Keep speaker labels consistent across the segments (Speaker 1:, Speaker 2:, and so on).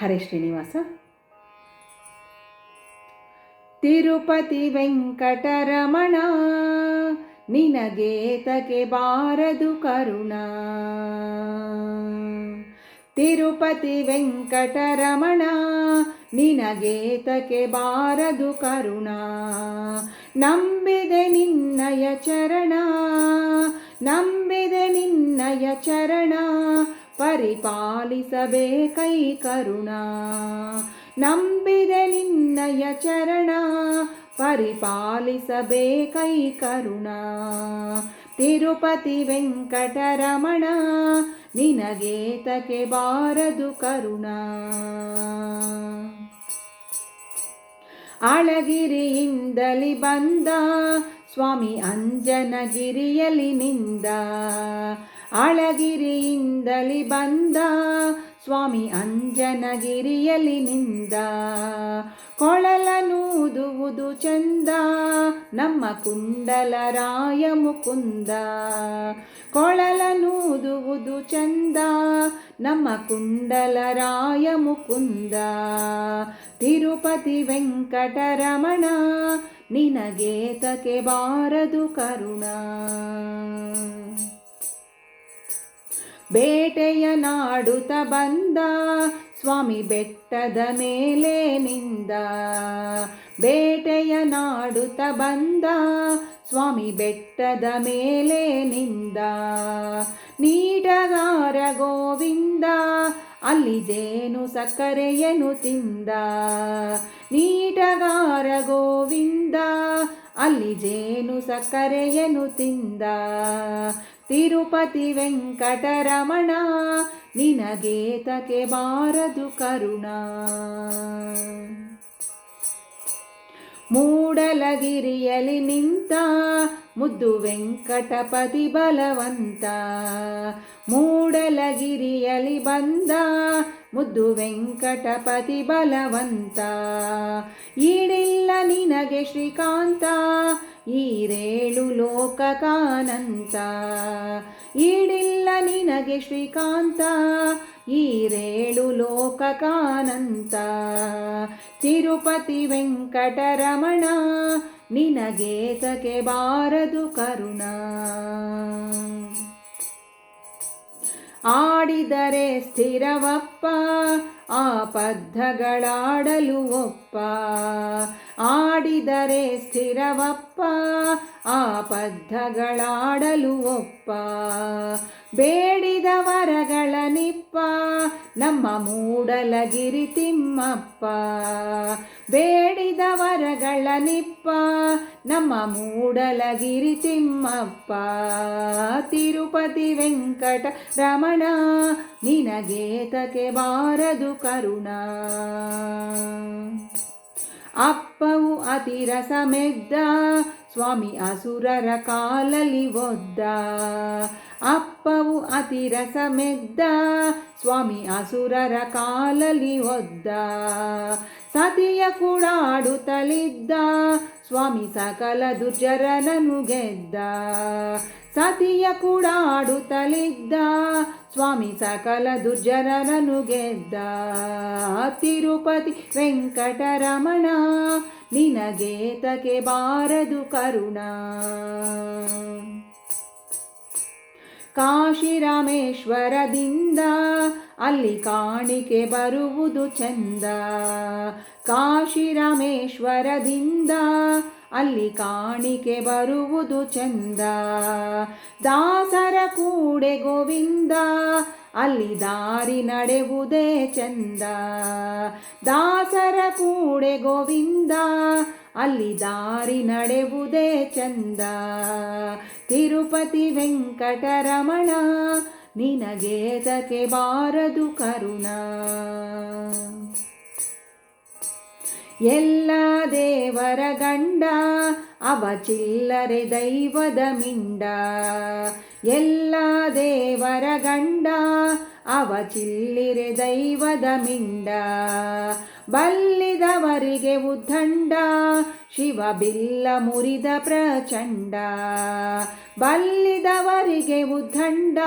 Speaker 1: ಹರೇ ಶ್ರೀನಿವಾಸ. ತಿರುಪತಿ ವೆಂಕಟರಮಣ ನಿನಗೇತಕ್ಕೆ ಬಾರದು ಕರುಣ. ತಿರುಪತಿ ವೆಂಕಟರಮಣ ನಿನಗೇತಕ್ಕೆ ಬಾರದು ಕರುಣ. ನಂಬಿದೆ ನಿನ್ನಯ ಚರಣ ನಂಬಿದೆ ನಿನ್ನಯ ಚರಣ ಪರಿಪಾಲಿಸಬೇಕೈ ಕರುಣ. ನಂಬಿದೆ ನಿನ್ನಯ ಚರಣ ಪರಿಪಾಲಿಸಬೇಕೈ ಕರುಣ. ತಿರುಪತಿ ವೆಂಕಟರಮಣ, ನಿನಗೇತಕ್ಕೆ ಬಾರದು ಕರುಣ. ಅಳಗಿರಿಯಿಂದಲಿ ಬಂದ ಸ್ವಾಮಿ ಅಂಜನಗಿರಿಯಲಿ ನಿಂದ ಅಳಗಿರಿಯಿಂದಲಿ ಬಂದ ಸ್ವಾಮಿ ಅಂಜನಗಿರಿಯಲಿ ನಿಂದ. ಕೊಳಲನೂದುವುದು ಚಂದ, ನಮ್ಮ ಕುಂಡಲರಾಯ ಮುಕುಂದ ಕೊಳಲನೂದುವುದು ಚಂದ, ನಮ್ಮ ಕುಂಡಲರಾಯ ಮುಕುಂದ ತಿರುಪತಿ ವೆಂಕಟರಮಣ, ನಿನಗೇತಕ್ಕೆ ಬಾರದು ಕರುಣ. ಬೇಟೆಯ ನಾಡುತ ಬಂದ, ಸ್ವಾಮಿ ಬೆಟ್ಟದ ಮೇಲೆ ನಿಂದ. ಬೇಟೆಯ ನಾಡುತ್ತ ಬಂದ, ಸ್ವಾಮಿ ಬೆಟ್ಟದ ಮೇಲೆ ನಿಂದ. ನೀಟಗಾರ ಗೋವಿಂದ, ಅಲ್ಲಿ ಜೇನು ಸಕ್ಕರೆಯನು ತಿಂದ. ನೀಟಗಾರ ಗೋವಿಂದ ಅಲ್ಲಿ ಜೇನು ಸಕ್ಕರೆಯನು ತಿಂದ. ತಿರುಪತಿ ವೆಂಕಟರಮಣ ನಿನಗೇತಕ್ಕೆ ಬಾರದು ಕರುಣ. ಮೂಡಲಗಿರಿಯಲಿ ನಿಂತ ಮುದ್ದು ವೆಂಕಟಪತಿ ಬಲವಂತ. ಮೂಡಲಗಿರಿಯಲಿ ಬಂದ ಮುದ್ದು ವೆಂಕಟಪತಿ ಬಲವಂತ. ಈಡಿಲ್ಲ ನಿನಗೆ ಶ್ರೀಕಾಂತ ಈರೇಳು ಲೋಕಕಾನಂತ, ಈಡಿಲ್ಲ ನಿನಗೆ ಶ್ರೀಕಾಂತ ಈರೇಳು ಲೋಕಕಾನಂತ. ತಿರುಪತಿ ವೆಂಕಟರಮಣ ನಿನಗೇತಕ್ಕೆ ಬಾರದು ಕರುಣ. ಆಡಿದರೆ ಸ್ಥಿರವಪ್ಪ ಆ ಪದ್ಧಗಳಾಡಲು ಒಪ್ಪ. ಆಡಿದರೆ ಸ್ಥಿರವಪ್ಪ ಆ ಪದ್ಧಗಳಾಡಲು ಒಪ್ಪ. ಬೇಡಿದ ವರಗಳ ನಿಪ್ಪ, ನಮ್ಮ ಮೂಡಲಗಿರಿ ತಿಮ್ಮಪ್ಪ. ಬೇಡಿದ ವರಗಳ ನಿಪ್ಪ, ನಮ್ಮ ಮೂಡಲಗಿರಿ ತಿಮ್ಮಪ್ಪ. ತಿರುಪತಿ ವೆಂಕಟ ರಮಣ ನಿನಗೇತಕ್ಕೆ ಬಾರದು ಕರುಣ. ಅಪ್ಪವು ಅತಿರಸ ಮೆದ್ದ ಸ್ವಾಮಿ ಅಸುರರ ಕಾಲಲಿ ಒದ್ದ. ಅಪ್ಪವು ಅತಿರಸ ಮೆದ್ದ ಸ್ವಾಮಿ ಅಸುರರ ಕಾಲಲಿ ಒದ್ದ. ಸತಿಯ ಕೂಡಾಡುತ್ತಲಿದ್ದ. ಸ್ವಾಮಿ ಸಕಲ ದುರ್ಜರನನು ಗೆದ್ದ. ಸತಿಯ ಕೂಡಾಡುತ್ತಲಿದ್ದ. ಸ್ವಾಮಿ ಸಕಲ ದುರ್ಜರನನು ಗೆದ್ದ. ತಿರುಪತಿ ವೆಂಕಟರಮಣ. ನಿನಗೇತಕ್ಕೆ ಬಾರದು ಕರುಣ. ಕಾಶಿ ರಾಮೇಶ್ವರದಿಂದ ಅಲ್ಲಿ ಕಾಣಿಕೆ ಬರುವುದು ಚಂದ. ಕಾಶಿರಾಮೇಶ್ವರದಿಂದ ಅಲ್ಲಿ ಕಾಣಿಕೆ ಬರುವುದು ಚಂದ. ದಾಸರ ಕೂಡೆ ಗೋವಿಂದ ಅಲ್ಲಿ ದಾರಿ ನಡೆವುದೇ ಚಂದ. ದಾಸರ ಕೂಡೆ ಗೋವಿಂದ, ಅಲ್ಲಿ ದಾರಿ ನಡೆವುದೇ ಚಂದ. ತಿರುಪತಿ ವೆಂಕಟರಮಣ ನಿನಗೇತಕ್ಕೆ ಬಾರದು ಕರುಣ. ಎಲ್ಲ ದೇವರ ಗಂಡ, ಅವ ಚಿಲ್ಲರೆ ದೈವದ ಮಿಂಡ. ಎಲ್ಲ ದೇವರ ಗಂಡ, ಅವ ಚಿಲ್ಲಿರೆ ದೈವದ ಮಿಂಡ. ಬಲ್ಲಿದವರಿಗೆ ಉದ್ದಂಡ, ಶಿವ ಬಿಲ್ಲ ಮುರಿದ ಪ್ರಚಂಡ. ಬಲ್ಲಿದವರಿಗೆ ಉದ್ದಂಡ,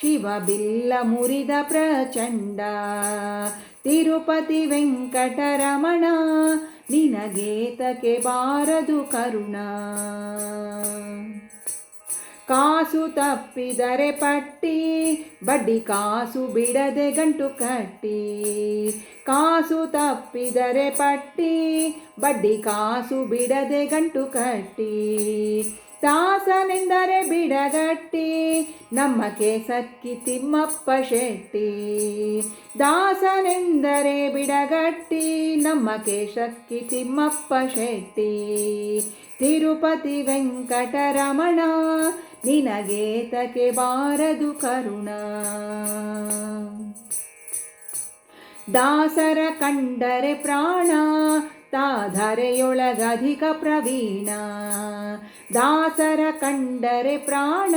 Speaker 1: ಶಿವ ಬಿಲ್ಲ ಮುರಿದ ಪ್ರಚಂಡ. ತಿರುಪತಿ ವೆಂಕಟರಮಣ, ನಿನಗೇತಕ್ಕೆ ಬಾರದು ಕರುಣ. ಕಾಸು ತಪ್ಪಿದರೆ ಪಟ್ಟಿ, ಬಡ್ಡಿ ಕಾಸು ಬಿಡದೆ ಗಂಟು ಕಟ್ಟಿ. ಕಾಸು ತಪ್ಪಿದರೆ ಪಟ್ಟಿ, ಬಡ್ಡಿ ಕಾಸು ಬಿಡದೆ ಗಂಟು ಕಟ್ಟಿ. ದಾಸನೆಂದರೆ ಬಿಡಗಟ್ಟಿ, ನಮ್ಮ ಕೇಸಕ್ಕಿ ತಿಮ್ಮಪ್ಪ ಶೆಟ್ಟಿ. ದಾಸನೆಂದರೆ ಬಿಡಗಟ್ಟಿ, ನಮ್ಮ ಕೇಶಕ್ಕಿ ತಿಮ್ಮಪ್ಪ ಶೆಟ್ಟಿ. ತಿರುಪತಿ ವೆಂಕಟರಮಣ ನಿನಗೇತಕ್ಕೆ ಬಾರದು ಕರುಣ. ದಾಸರ ಕಂಡರೆ ಪ್ರಾಣ ತಾಧರೆಯೊಳಗಧಿಕ ಪ್ರವೀಣ. ದಾಸರ ಕಂಡರೆ ಪ್ರಾಣ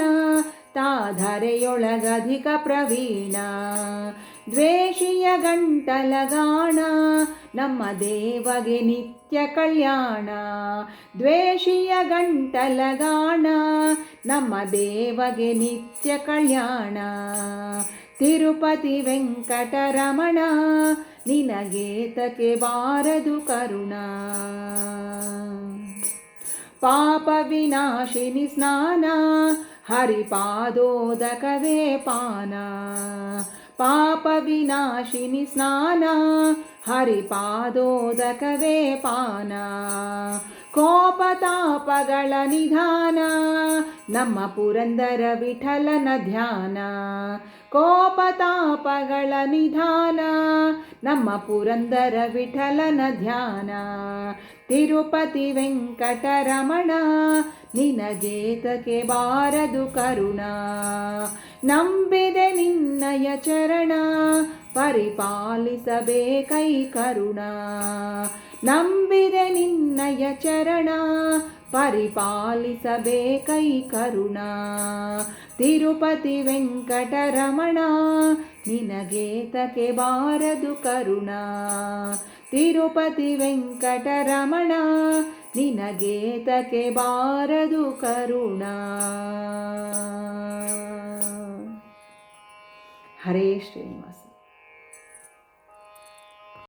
Speaker 1: ತಾಧರೆಯೊಳಗಧಿಕ ಪ್ರವೀಣ. ದ್ವೇಷಿಯ ಗಂಟಲಗಾಣ, ನಮ್ಮ ದೇವಗೆ ನಿತ್ಯ ಕಲ್ಯಾಣ. ದ್ವೇಷಿಯ ಗಂಟಲಗಾಣ, ನಮ್ಮ ದೇವಗೆ ನಿತ್ಯ ಕಲ್ಯಾಣ. ತಿರುಪತಿ ವೆಂಕಟರಮಣ ನಿನಗೇತಕ್ಕೆ ಬಾರದು ಕರುಣ. ಪಾಪ ವಿನಾಶಿನಿ ಸ್ನಾನ, ಹರಿಪಾದೋದಕವೇ ಪಾನ. ಪಾಪ ವಿನಾಶಿನಿ ಸ್ನಾನ ಹರಿಪಾದೋದಕವೇ ಪಾನ ಕೋಪತಾಪಗಳ ನಿಧಾನ ನಮ್ಮ ಪುರಂದರ ವಿಠಲನ ಧ್ಯಾನ ಕೋಪತಾಪಗಳ ನಿಧಾನ ನಮ್ಮ ಪುರಂದರ ವಿಠಲನ ಧ್ಯಾನ ತಿರುಪತಿ ವೆಂಕಟರಮಣ ನಿನಗೇತಕ್ಕೆ ಬಾರದು ಕರುಣ? ನಂಬಿದೆ ನಿನ್ನಯ ಚರಣ, ಪರಿಪಾಲಿಸಬೇಕೈ ಕರುಣ? ನಂಬಿದೆ ನಿನ್ನಯ ಚರಣ, ಪರಿಪಾಲಿಸಬೇಕೈ ಕರುಣ? ತಿರುಪತಿ ವೆಂಕಟರಮಣ ನಿನಗೇತಕ್ಕೆ ಬಾರದು ಕರುಣ? ತಿರುಪತಿ ವೆಂಕಟರಮಣ ನಿನಗೇತಕ್ಕೆ ಬಾರದು ಕರುಣ. ಹರೇ ಶ್ರೀ